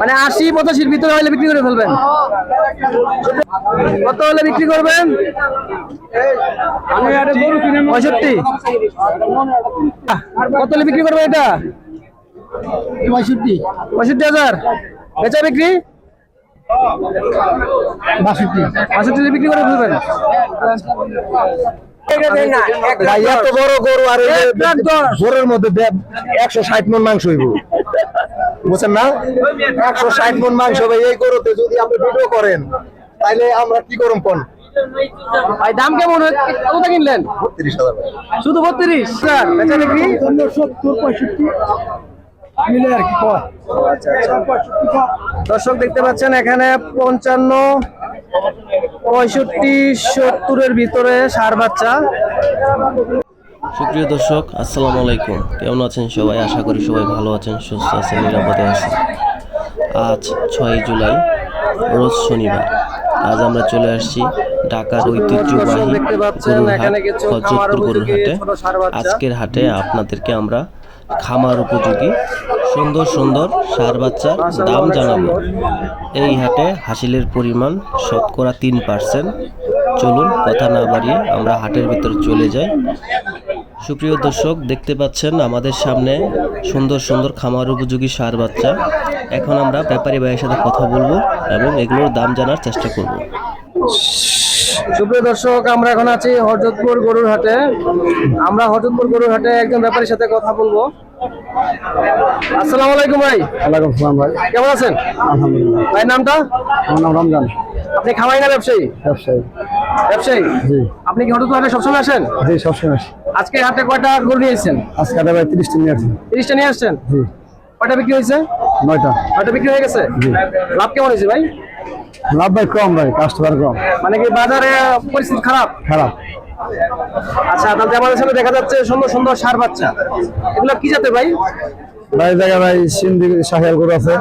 মানে আশি পঁচাশির ভিতরে হলে বিক্রি করে ফেলবেন। কত হলে বিক্রি করবেন? পঁয়ষট্টি। কত হলে বিক্রি করবেন এটা? পঁয়ষট্টি। পঁয়ষট্টি হাজার। বেচা বিক্রি? বাষট্টি। পঁয়ষট্টি বিক্রি করে ফেলবেন। ভাই এত বড় গরু আর এই যে গরুর মধ্যে একশো ষাট মন মাংস হইব। বুঝছেন না? একশো ষাট মন মাংস ভাই এই গরুতে যদি আপনি ভিডিও করেন তাইলে আমরা কি করুন ভাই দাম কেমন কত কিনলেন? তিরিশ হাজার শুধু বত্রিশ? স্যার সত্তর পঁয়ষট্টি। মিলে আর কি দর্শক দেখতে পাচ্ছেন এখানে পঞ্চান্ন পঁয়ষট্টি সত্তরের ভিতরে সার বাচ্চা। সুপ্রিয় দর্শক আসসালামু আলাইকুম। কেমন আছেন সবাই? আশা করি সবাই ভালো আছেন সুস্থ আছেন নিরাপদে আছেন। আজ ছয় জুলাই রোজ শনিবার। আজ আমরা চলে আসছি ঢাকার ঐতিহ্যবাহী পাচ্ছেন, গরুর হাট। আজকের হাটে আপনাদেরকে আমরা খামার উপযোগী সুন্দর সুন্দর সার বাচ্চার দাম জানাব। এই হাটে হাসিলের পরিমাণ শতকরা তিন পার্সেন্ট। চলুন কথা না বাড়িয়ে আমরা হাটের ভিতর চলে যাই। সুপ্রিয় দর্শক দেখতে পাচ্ছেন আমাদের সামনে সুন্দর সুন্দর খামার উপযোগী সার বাচ্চা। এখন আমরা ব্যাপারী ভাইয়ের সাথে কথা বলব এবং এগুলোর দাম জানার চেষ্টা করব। সুপ্রিয় দর্শক আমরা এখন আছি হরজতপুর গরুর হাটে। আমরা হরজতপুর গরুর হাটে একজন ব্যাপারীর সাথে কথা বলব। আসসালামু আলাইকুম ভাই। ওয়ালাইকুম সালাম ভাই। কেমন আছেন? আলহামদুলিল্লাহ। ভাই নামটা? আমার নাম রমজান। আপনি খামাই না ব্যবসায়ী? ব্যবসায়ী। ব্যবসায়ী? আপনি কি হরজতপুর হাটে সবসময় আসেন? জি সবসময় আজকে হাটে কয়টা গরু নিয়ে এসেছেন? আজকে আটা ভাই তিরিশটা নিয়ে আসছি তিরিশটা নিয়ে আসছেন? জি। কয়টা বিক্রি হয়েছে? নয়টা। কয়টা বিক্রি হয়ে গেছে? লাভ কেমন হয়েছে ভাই? লাভ ভাই কম ভাই কাস্টমার কম। মানে কি বাজারে পরিস্থিতি খারাপ? খারাপ। আচ্ছা তাহলে আমাদের সামনে দেখা যাচ্ছে সুন্দর সুন্দর সার বাচ্চা। এগুলো কি জাতের ভাই? ভাই সিন্ধি শাহিয়াল গরু আছে।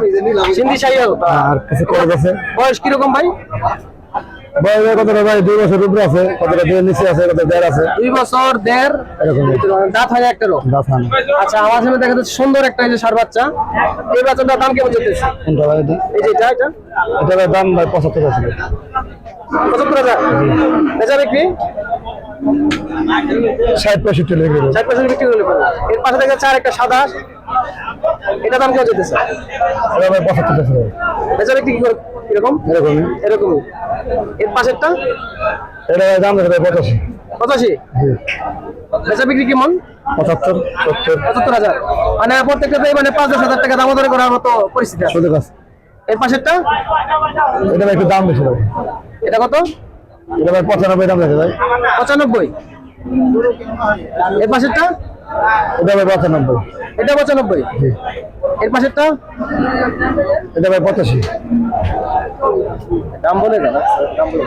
সিন্ধি সাইয়াল আর কিছু করজ আছে। বয়স কীরকম ভাই? বয়স কতটা ভাই দুই বছর উপরে আছে কতটা দুই নিচে আছে কত দেড় আছে। দুই বছর দেড় এরকম। দাঁত হয় দাঁত দাফান আচ্ছা আমার সামনে দেখা যাচ্ছে সুন্দর একটা এই যে সার বাচ্চা। এই বাচ্চাটার দাম কেমন চলতেছে কোনটা ভাই এই যে এটা এটা? এটা দাম ভাই পঁচাত্তর আছে পঁচাত্তর হাজার? বেচা বিক্রি? ষাট পঁয়ষট্টি লেগে চার পার্সেন্ট বিক্রি করলে এর পাশে দেখা যাচ্ছে আর একটা সাদা এটা দাম চলতেছে এটা পঁচাত্তর ভাই বেচা বিক্রি কি কীরকম এরকমই। এরকমই। এর পাশেরটা? এটা দাম ভাই পঁচাশি। পঁচাশি? বেচা বিক্রি কেমন? পঁচাত্তর সত্তর। পঁচাত্তর হাজার। মানে প্রত্যেকটাতেই মানে পাঁচ দশ হাজার টাকা দাম দরে করার মতো পরিস্থিতি এর পাশেরটা? এটা একটু দাম বেশি এটা কত? এটা ভাই পঁচানব্বই দাম আছে ভাই। পঁচানব্বই? এর পাশেরটা? এটা ভাই পঁচানব্বই। এটা পঁচানব্বই? এর পাশেরটা? এটা ভাই পঁচাশি। দাম বলে দাম বলে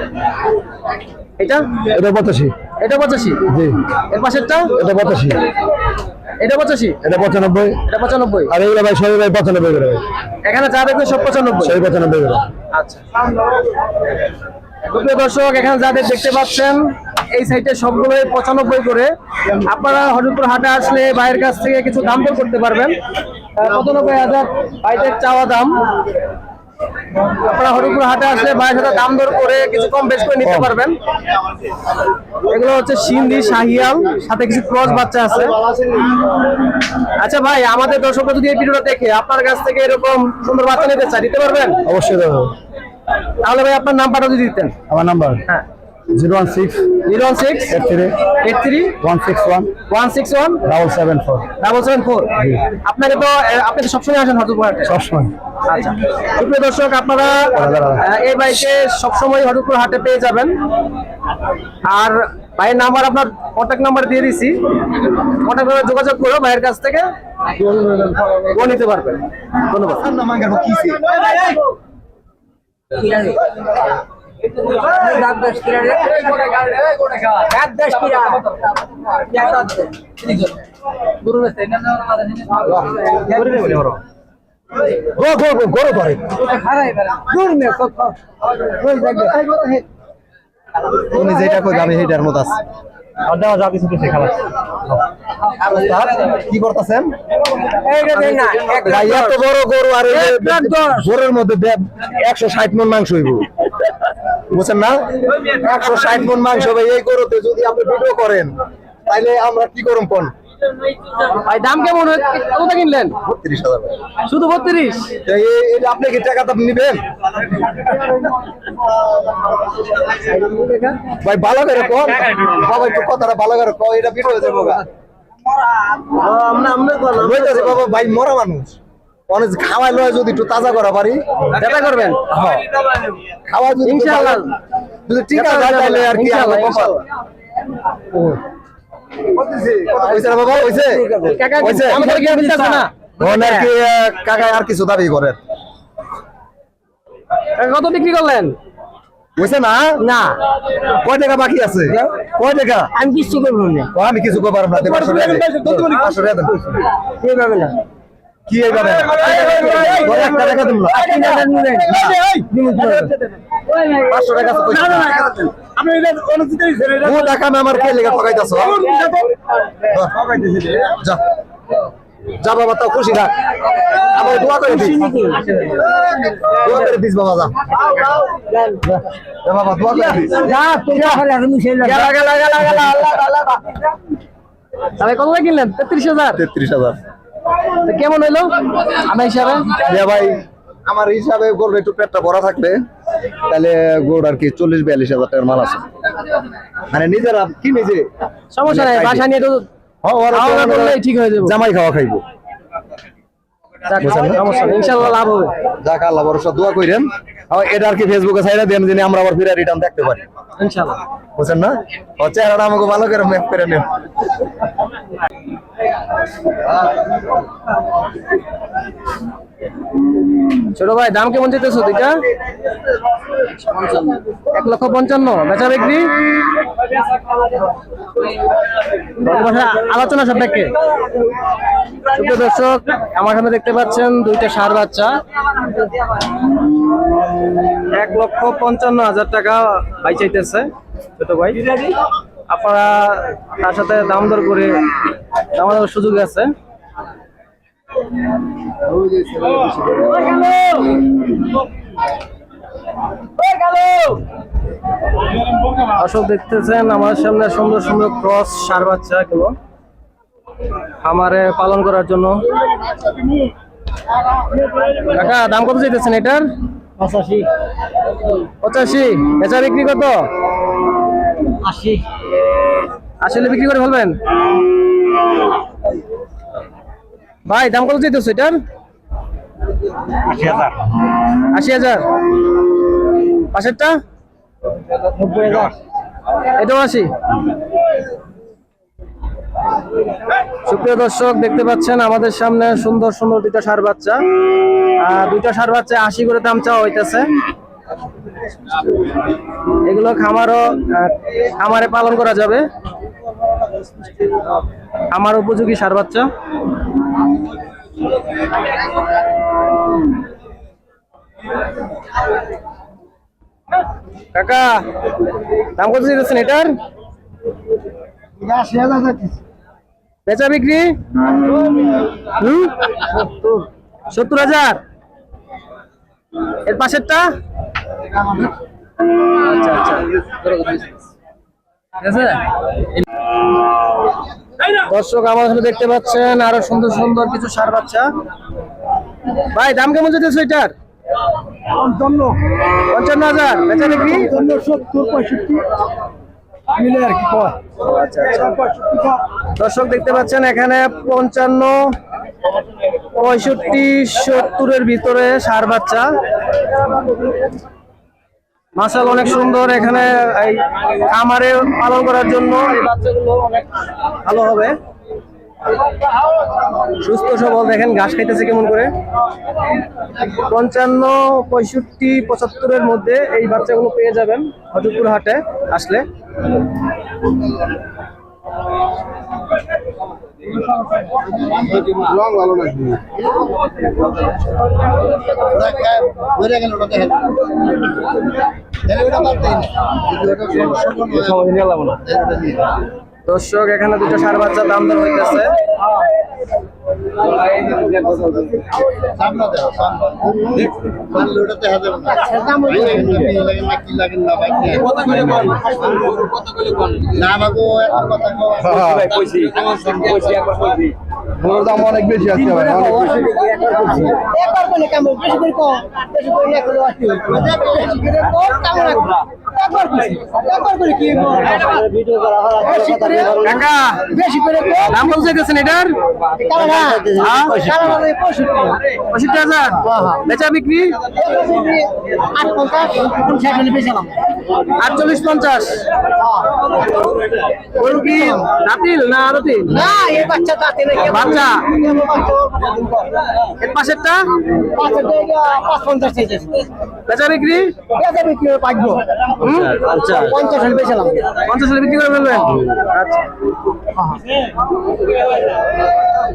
এটা? এটা পঁচাশি। এটা পঁচাশি? জি। এর পাশেরটা? এটা পঁচাশি। এটা পঁচাশি? এটা পঁচানব্বই। এটা পঁচানব্বই? আর এগুলো ভাই সবই ভাই পঁচানব্বই করে ভাই। এখানে যা দেখবে সব পঁচানব্বই? সবই পঁচানব্বই করে। আচ্ছা। প্রিয় দর্শক, এখানে যাদের দেখতে পাচ্ছেন, এই সাইটে সবগুলোই পঁচানব্বই করে। আপনারা হরিপুর হাটে আসলে ভাইয়ের কাছ থেকে কিছু দাম দর করতে পারবেন। পঁচানব্বই হাজার ভাইদের চাওয়া দাম। আপনারা হরিপুর হাটে আসলে ভাইয়ের সাথে দাম দর করে কিছু কম বেশ করে নিতে পারবেন। এগুলো হচ্ছে সিন্ধি, শাহিয়াল, সাথে কিছু ক্রস বাচ্চা আছে। আচ্ছা ভাই, আমাদের দর্শকরা যদি এই ভিডিওটা দেখে আপনার কাছ থেকে এরকম সুন্দর বাচ্চা নিতে চায় দিতে পারবেন? অবশ্যই তাহলে ভাই আপনার নাম্বারটা যদি দিতেন। আমার নাম্বার? হ্যাঁ। Zero one six zero one six eight three eight three one six one one six one double seven four. Double seven four. আপনাকে তো আহ, আপনি তো সবসময় আসেন হরদুপুর সবসময়। আচ্ছা। সুপ্রিয় দর্শক আপনারা এই বাইকে সবসময় হরদুপুর হাটে পেয়ে যাবেন। আর ভাইয়ের নাম্বার আপনার কন্ট্যাক্ট নাম্বার দিয়ে দিছি। কন্ট্যাক্ট নাম্বার যোগাযোগ করো ভাইয়ের কাছ থেকে। নিতে পারবেন। ধন্যবাদ। গরু যেটা কই আমি সেইটার মতো আছে ওস্তাদ, কি করতেছেন? এত বড় গরু আর গরুর মধ্যে একশো ষাট মন মাংস হইব। বুঝছেন না? একশো ষাট মন মাংস ভাই এই গরুতে যদি আপনি ভিডিও করেন আমরা কি করুন ভাই দাম কেমন? কত কিনলেন? বত্রিশ হাজার। শুধু বত্রিশ? আপনি কি টাকা তো নিবেন? ভাই ভালো করে কন। বাবা একটু কথাটা ভালো করে কন এটা হয়ে যাব বলতেছে বাবা ভাই মরা মানুষ। অনেক খাওয়াই লয় যদি একটু তাজা করা পারি এটা করবেন। খাওয়া যদি ইনশাআল্লাহ। যদি ঠিক আছে তাহলে আর কি আল্লাহ ও। বাবা হইছে? কাকা হইছে? আমাদের কি মিলতেছে না। ওখানে কি আহ, কাকাই আর কিছু দাবি করেন? কত বিক্রি করলেন? না না কয় টাকা বাকি আছে কয় টাকা আমি কিছু করব না আমি কিছু না। এইভাবে না কি এইভাবে একটা টাকা পাঁচশো টাকা টাকা আমার কে লেগে ঠকাইতেছ যা যা বাবা তাও খুশি থাক। আমার দোয়া করে দিস। দোয়া করে দিস বাবা যা। যা বাবা দোয়া করে দিস। গেলা গেলা গেলা গেলা আল্লাহ আল্লাহ তাহলে কত কিনলেন? তেত্রিশ হাজার? তেত্রিশ হাজার। কেমন হইল? আমার হিসাবে? ভাই আমার হিসাবে গরুর একটু পেটটা ভরা থাকবে। তাহলে গরুর আর কি চল্লিশ বিয়াল্লিশ হাজার টাকার মাল আছে। মানে নিজেরা কি নিজে সমস্যা নাই বাসা নিয়ে তো হ্যাঁ, ঠিক হয়ে যাবে। জামাই খাওয়া খাইবো। যাক, সমস্যা নেই। ইনশাআল্লাহ লাভ হবে। যাক আল্লাহ ভরসা দোয়া কইরেন। এটা আর কি ফেসবুকে ছাইরা দেন যিনি আমরা আবার ফিরে রিটার্ন দেখতে পারি। ইনশাআল্লাহ বুঝছেন না? ও চেহারাটা আমাকে ভালো করে ম্যাপ করে নেন। ছোট ভাই দাম কেমন যেতেছো দুইটা? এক লক্ষ পঞ্চান্ন, বেচা বিক্রি? আলোচনা সাপেক্ষে। সুপ্রিয় দর্শক, আমার সামনে দেখতে পাচ্ছেন দুইটা সার বাচ্চা। এক লক্ষ পঞ্চান্ন হাজার টাকা ভাই চাইতেছে, ছোট ভাই। আপনারা তার সাথে দাম দর করে, দাম দর সুযোগ আছে। দর্শক দেখতেছেন আমার সামনে সুন্দর সুন্দর ক্রস সার বাচ্চা গুলো খামারে পালন করার জন্য। কাকা দাম কত চাইতেছেন এটার? পঁচাশি। পঁচাশি। বেচা বিক্রি কত? আশি। আসলে বিক্রি করে ফেলবেন? ভাই দাম কত চাইতেছো এটার? আশি হাজার। আশি হাজার। পাশেরটা? এটাও আশি সুপ্রিয় দর্শক, দেখতে পাচ্ছেন আমাদের সামনে সুন্দর সুন্দর দুইটা সার বাচ্চা। দুইটা সার বাচ্চা আশি করে দাম চাওয়া হইতেছে। এগুলো খামারও খামারে পালন করা যাবে। আমার উপযোগী সার বাচ্চা। কাকা দাম কত দিতেছেন এটার? বেচা বিক্রি? হুম? সত্তর হাজার। এর পাশেরটা? আচ্ছা আচ্ছা। দর্শক আমার দেখতে পাচ্ছেন আরও সুন্দর সুন্দর কিছু সার বাচ্চা। ভাই দাম কেমন যেতেছে এটার? পঞ্চান্ন। হাজার। বেচা বিক্রি? সত্তর পঁয়ষট্টি। মিলে আর কি আচ্ছা আচ্ছা। দর্শক দেখতে পাচ্ছেন এখানে পঞ্চান্ন পঁয়ষট্টি সত্তরের ভিতরে সার বাচ্চা। মাসাল অনেক সুন্দর এখানে এই খামারে পালন করার জন্য এই বাচ্চাগুলো অনেক ভালো হবে। সুস্থ সবল দেখেন ঘাস খাইতেছে কেমন করে। পঞ্চান্ন পঁয়ষট্টি পঁচাত্তরের মধ্যে এই বাচ্চাগুলো পেয়ে যাবেন হজরপুর হাটে আসলে। না। দর্শক এখানে দুটো সার বাচ্চা দাম দর হইতেছে। না দাম অনেক বেশি কইছি। একবার করে বেশি বেশি। বেশি করে বেশি বেশি কম দাম এটার? হ্যাঁ? পঁয়ষট্টি হাজার। বেচা বিক্রি? পঞ্চাশ পঞ্চাশ আটচল্লিশ পঞ্চাশ। গরু কি দাঁতিল না আরতিল? না এই বাচ্চা বাচ্চা? এর পাশেরটা? বেচা বিক্রি? বেচা বিক্রি করে আচ্ছা? পঞ্চাশ মিনিট বেচালাম পঞ্চাশ হাজার বিক্রি করে ফেলবেন? আচ্ছা।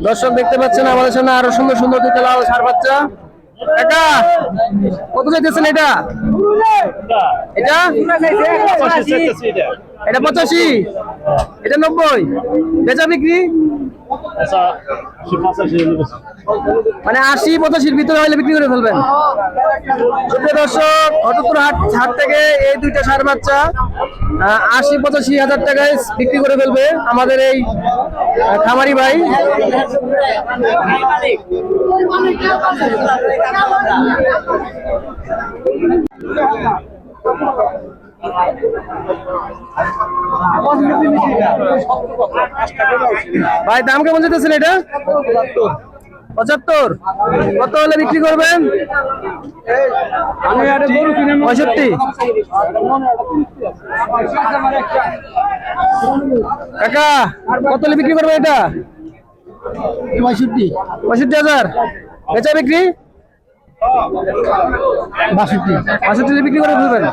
দর্শক দেখতে পাচ্ছেন আমাদের সামনে আরও সুন্দর সুন্দর দুটো লাল সার বাচ্চা। একা কত চাইতেছেন এটা? এটা? এটা পঁচাশি। এটা নব্বই। বেচা বিক্রি? মানে আশি, পঁচাশির ভিতরে হলে বিক্রি করে ফেলবেন। দর্শক হটপুর হাট হাট থেকে এই দুইটা সার বাচ্চা আশি, পঁচাশি হাজার টাকায় বিক্রি করে ফেলবে আমাদের এই খামারি ভাই। ভাই, দাম কেমন যেতেছেন এটা? পঁচাত্তর। কত হলে বিক্রি করবেন? পঁয়ষট্টি। কাকা, কত হলে বিক্রি করবেন এটা? পঁয়ষট্টি। পঁয়ষট্টি হাজার। বেচা বিক্রি? বাষট্টি। হলে বিক্রি করে ফেলবেন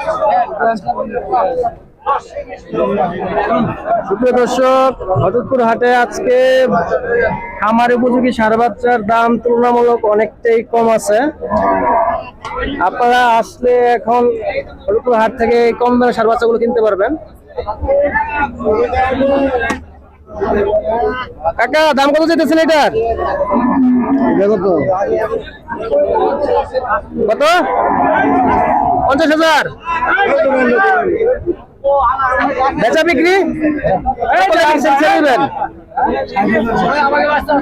সুপ্রিয় দর্শক, হজরতপুর হাটে আজকে খামার উপযোগী সার বাচ্চার দাম তুলনামূলক অনেকটাই কম আছে। আপনারা আসলে এখন হজরতপুর হাট থেকে কম দামে সার বাচ্চাগুলো কিনতে পারবেন। কাকা দাম কত চাইতেছেন এটার? কত? পঞ্চাশ হাজার। বেচা বিক্রি?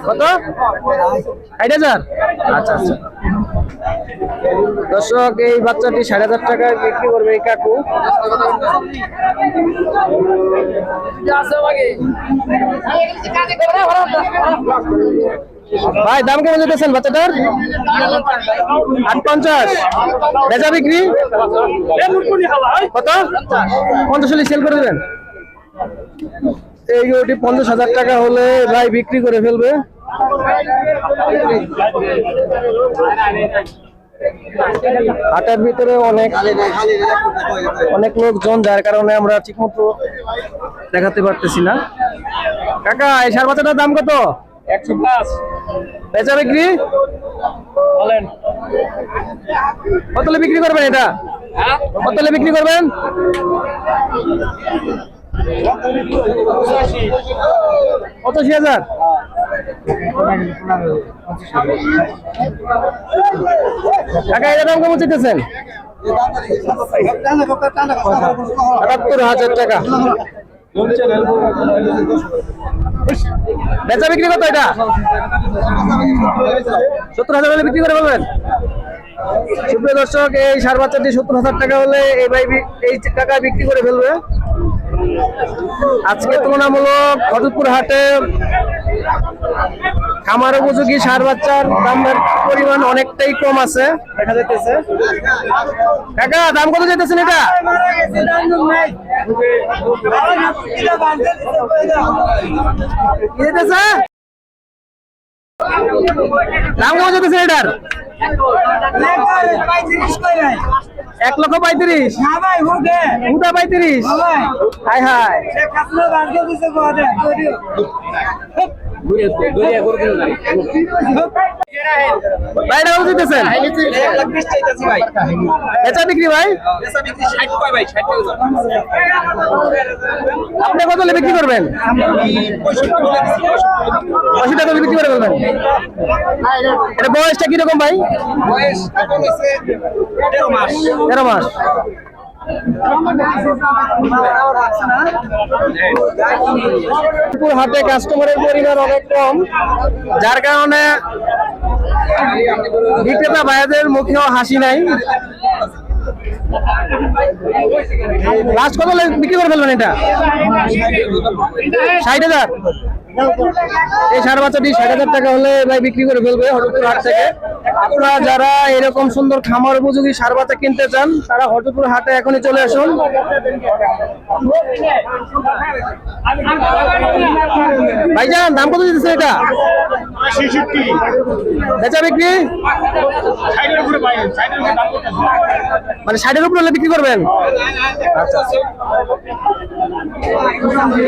কত? ষাট হাজার? আচ্ছা আচ্ছা। দর্শক এই বাচ্চাটি ষাট হাজার টাকায় বিক্রি করবে এই কাকু। ভাই, দাম কেমন যেতেছেন বাচ্চাটার? আট পঞ্চাশ বেচা বিক্রি? কত? পঞ্চাশ হলে সেল করে দেবেন। এই গরুটি পঞ্চাশ হাজার টাকা হলে ভাই বিক্রি করে ফেলবে। হাটের ভিতরে অনেক অনেক লোকজন, যার কারণে আমরা ঠিকমতো দেখাতে পারতেছি না। কাকা, এই সার বাচ্চাটার দাম কত? একশো পাঁচ বেচা বিক্রি? বলেন। কতলে বিক্রি করবেন এটা? কতলে বিক্রি করবেন? পঁচাশি হাজার। কাকা এটা দাম কেমন চাইতেছেন? আটাত্তর হাজার টাকা। বেচা বিক্রি কত এটা? সত্তর হাজার হলে বিক্রি করে বলবেন সুপ্রিয় দর্শক, এই সার বাচ্চাটি সত্তর হাজার টাকা হলে এই ভাই এই টাকায় বিক্রি করে ফেলবে। আজকে তুলনামূলক হজরতপুর হাটে খামার উপযোগী সার বাচ্চার দামের পরিমাণ অনেকটাই কম আছে। দেখা যাইতেছে। কাকা দাম কত যেতেছেন এটা? যেতেছে দাম কত যেতেছে এটার? এক লক্ষ পঁয়ত্রিশ। উদা পঁয়ত্রিশ। হাই হাই ভাই দিতেছেন? বিক্রি ভাই? আপনি কত হলে বিক্রি করবেন? আশি টাকা বিক্রি করে ফেলবেন। এটা বয়সটা কীরকম ভাই? তেরো মাস। মিরপুর হাটে কাস্টমারের পরিমাণ অনেক কম, যার কারণে বিক্রেতা ভাইয়াদের মুখেও হাসি নাই। লাস্ট কত বিক্রি করে ফেলবেন এটা? ষাট হাজার? এই সাড়ে বাচ্চাটি ষাট হাজার টাকা হলে ভাই বিক্রি করে ফেলবে হরদপুর হাট থেকে। আপনারা যারা এরকম সুন্দর খামার উপযোগী সার বাচ্চা কিনতে চান তারা হরদপুর হাটে এখনই চলে আসুন। ভাইজান দাম কত দিতেছে এটা? বেচা বিক্রি? মানে ষাটের উপরে হলে বিক্রি করবেন?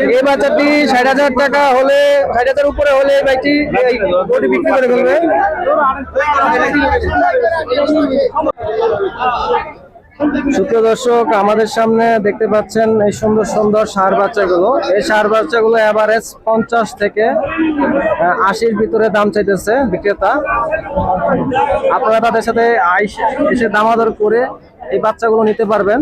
এই বাচ্চাটি ষাট হাজার টাকা হলে, ষাট হাজার উপরে হলে এই বাইকটি এই বিক্রি করে ফেলবে। সুপ্রিয় দর্শক, আমাদের সামনে দেখতে পাচ্ছেন এই সুন্দর সুন্দর সার বাচ্চাগুলো। এই সার বাচ্চাগুলো এভারেজ পঞ্চাশ থেকে আশির ভিতরে দাম চাইতেছে বিক্রেতা। আপনারা তাদের সাথে আইস- এসে দামাদর করে এই বাচ্চাগুলো নিতে পারবেন।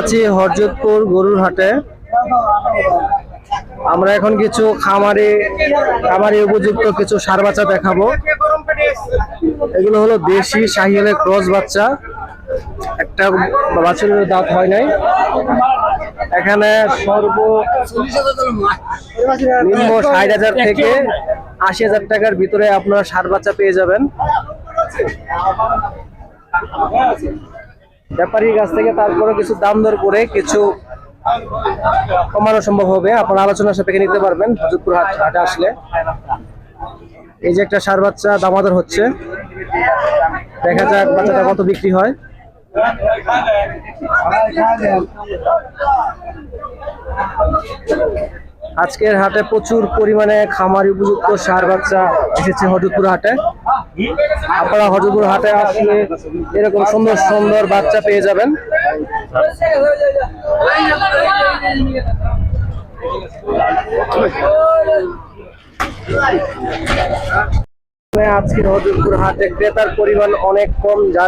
আছি হরজতপুর গরুর হাটে। আমরা এখন কিছু খামারে খামারে উপযুক্ত কিছু সার বাচ্চা দেখাবো। এগুলো হলো দেশি শাহিওয়ালের ক্রস বাচ্চা। একটা বাছুরের দাঁত হয় নাই। এখানে সর্ব নিম্ন ষাট হাজার থেকে আশি হাজার টাকার ভিতরে আপনারা সার বাচ্চা পেয়ে যাবেন। ব্যাপারীর কাছ থেকে তারপরে কিছু দাম দর করে কিছু কমানো সম্ভব হবে। আপনার আলোচনার সাপেক্ষে নিতে পারবেন হজরতপুর হাট হাটে আসলে। এই যে একটা সার বাচ্চা দামাদর হচ্ছে। দেখা যাক বাচ্চাটা কত বিক্রি হয়। আজকের হাটে প্রচুর পরিমাণে খামারি উপযুক্ত সার বাচ্চা এসেছে হজরতপুর হাটে। আপনারা হজরতপুর হাটে আসলে এরকম সুন্দর সুন্দর বাচ্চা পেয়ে যাবেন। আজকের হজরতপুর হাটে ক্রেতার পরিমাণ অনেক কম যা